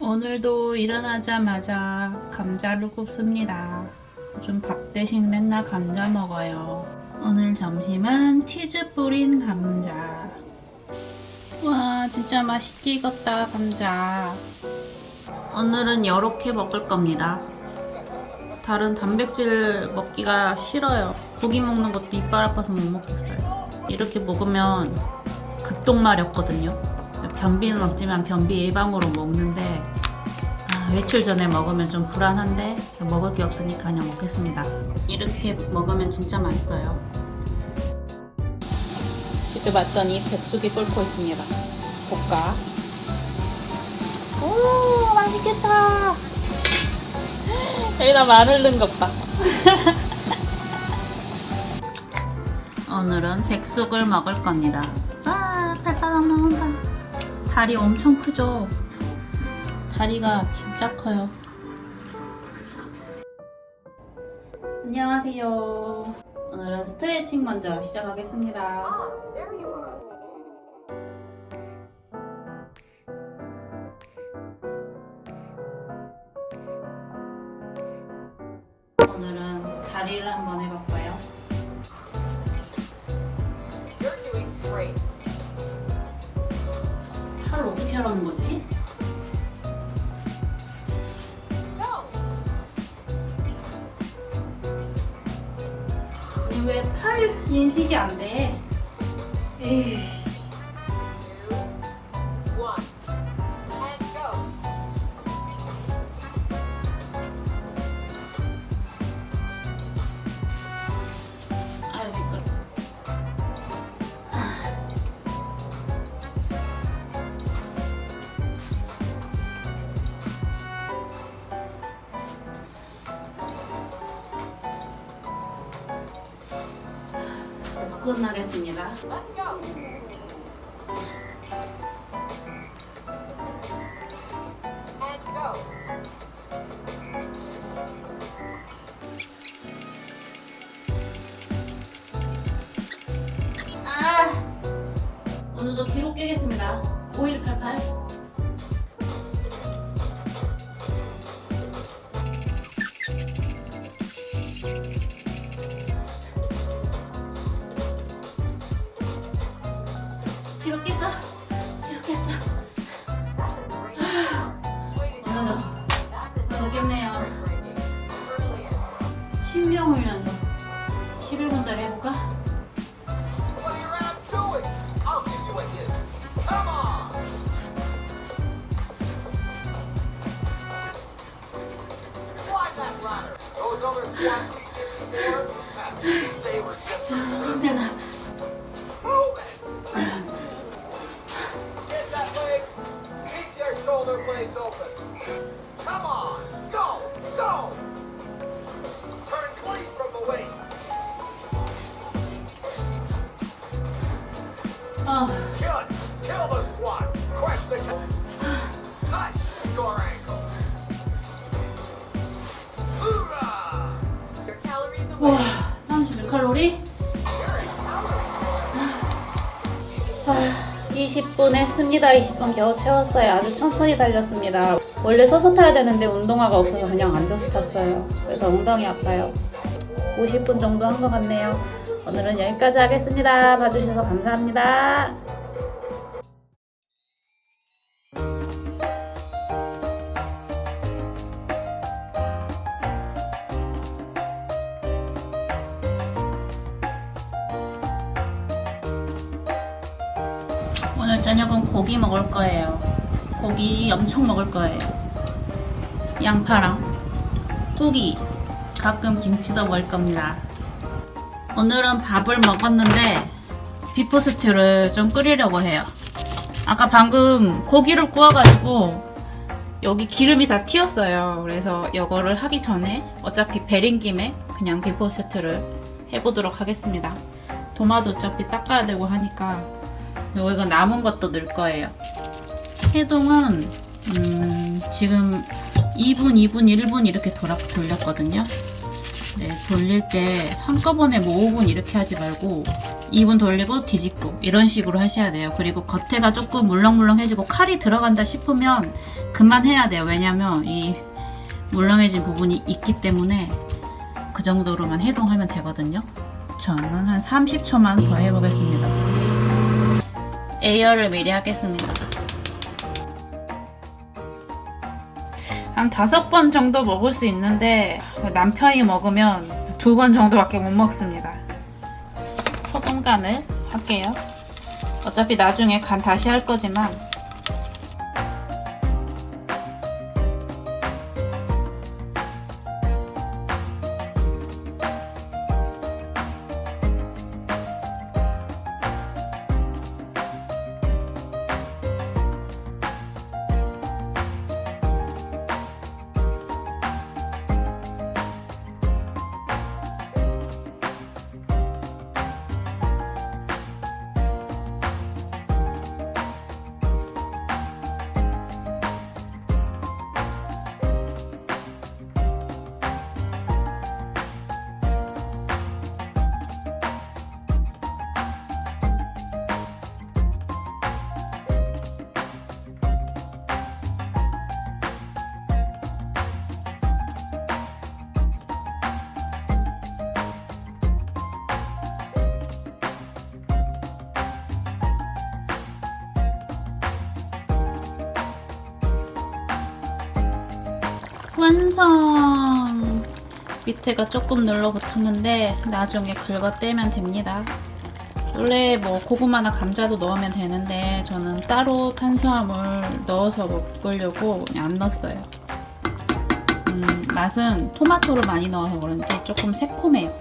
오늘도 일어나자마자 감자를 굽습니다. 요즘 밥 대신 맨날 감자 먹어요. 오늘 점심은 치즈 뿌린 감자. 와, 진짜 맛있게 익었다, 감자. 오늘은 이렇게 먹을 겁니다. 다른 단백질 먹기가 싫어요. 고기 먹는 것도 이빨 아파서 못 먹겠어요. 이렇게 먹으면 급동마렵거든요. 변비는 없지만 변비 예방으로 먹는데 아, 외출 전에 먹으면 좀 불안한데 먹을 게 없으니까 그냥 먹겠습니다. 이렇게 먹으면 진짜 맛있어요. 집에 왔더니 백숙이 끓고 있습니다. 볶아. 오 맛있겠다. 여기다 마늘 넣은 것 봐. 오늘은 백숙을 먹을 겁니다. 아, 발바닥 나온다. 다리 엄청 크죠? 다리가 진짜 커요. 안녕하세요. 오늘은 스트레칭 먼저 시작하겠습니다. 오늘은 다리를 한번 해볼까요? 하라는 거지? 왜 팔 인식이 안 돼? 에이. 끝나겠습니다. 아 오늘도 기록 깨겠습니다. 5188. 깼죠? 기록 깼어. 오늘도 오늘도 깼네요. 신병 훈련소 11분짜리 해볼까? 20분 했습니다. 20분 겨우 채웠어요. 아주 천천히 달렸습니다. 원래 서서 타야 되는데 운동화가 없어서 그냥 앉아서 탔어요. 그래서 엉덩이 아파요. 50분 정도 한 것 같네요. 오늘은 여기까지 하겠습니다. 봐주셔서 감사합니다. 고기 먹을 거예요. 고기 엄청 먹을 거예요. 양파랑 고기, 가끔 김치도 먹을 겁니다. 오늘은 밥을 먹었는데 비포 스튜를 좀 끓이려고 해요. 아까 방금 고기를 구워가지고 여기 기름이 다 튀었어요. 그래서 이거를 하기 전에 어차피 베린 김에 그냥 비포 스튜를 해보도록 하겠습니다. 도마도 어차피 닦아야 되고 하니까 그리고 이거 남은 것도 넣을 거예요. 해동은 음, 지금 2분, 2분, 1분 이렇게 돌아, 돌렸거든요. 네, 돌릴 때 한꺼번에 뭐 5분 이렇게 하지 말고 2분 돌리고 뒤집고 이런 식으로 하셔야 돼요. 그리고 겉에가 조금 물렁물렁해지고 칼이 들어간다 싶으면 그만해야 돼요. 왜냐면 이 물렁해진 부분이 있기 때문에 그 정도로만 해동하면 되거든요. 저는 한 30초만 더 해보겠습니다. 에이어를 미리 하겠습니다. 한 다섯 번 정도 먹을 수 있는데 남편이 먹으면 두 번 정도밖에 못 먹습니다. 소금 간을 할게요. 어차피 나중에 간 다시 할 거지만 완성! 밑에가 조금 눌러붙었는데 나중에 긁어 떼면 됩니다. 원래 뭐 고구마나 감자도 넣으면 되는데 저는 따로 탄수화물 넣어서 먹으려고 안 넣었어요. 음, 맛은 토마토를 많이 넣어서 그런지 조금 새콤해요.